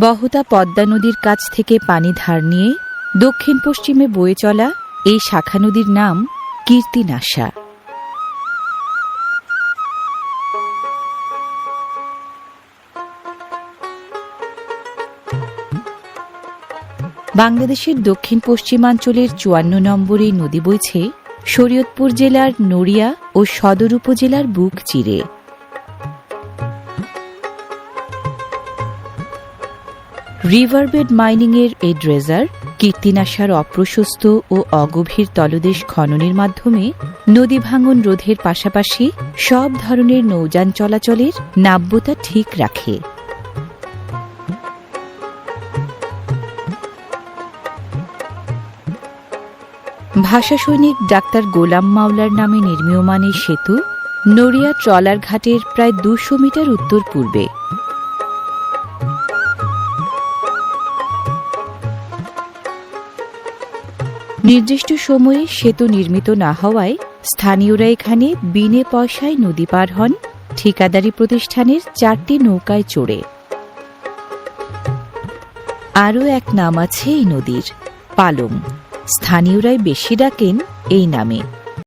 বহতা পদ্মা নদীর কাছ থেকে পানি ধার নিয়ে দক্ষিণ পশ্চিমে বয়ে চলা এই শাখা নদীর নাম কীর্তিনাশা। বাংলাদেশের দক্ষিণ পশ্চিমাঞ্চলের চুয়ান্ন নম্বর নদী বইছে শরীয়তপুর জেলার নড়িয়া ও সদর উপজেলার বুক চিরে। রিভারবেড মাইনিংয়ের এই ড্রেজার কীর্তিনাশার অপ্রশস্ত ও অগভীর তলদেশ খননের মাধ্যমে নদী ভাঙন রোধের পাশাপাশি সব ধরনের নৌযান চলাচলের নাব্যতা ঠিক রাখে। ভাষা সৈনিক ডাক্তার গোলাম মাওলার নামে নির্মীয়মান এই সেতু নড়িয়া ট্রলার ঘাটের প্রায় দুশো মিটার উত্তর পূর্বে। নির্দিষ্ট সময়ে সেতু নির্মিত না হওয়ায় স্থানীয়রা এখানে বিনে পয়সায় নদী পার হন। ঠিকাদারি প্রতিষ্ঠানের চারটি নৌকায় চড়ে। আরও এক নাম আছে এই নদীর, পালং। স্থানীয়রাই বেশি ডাকেন এই নামে।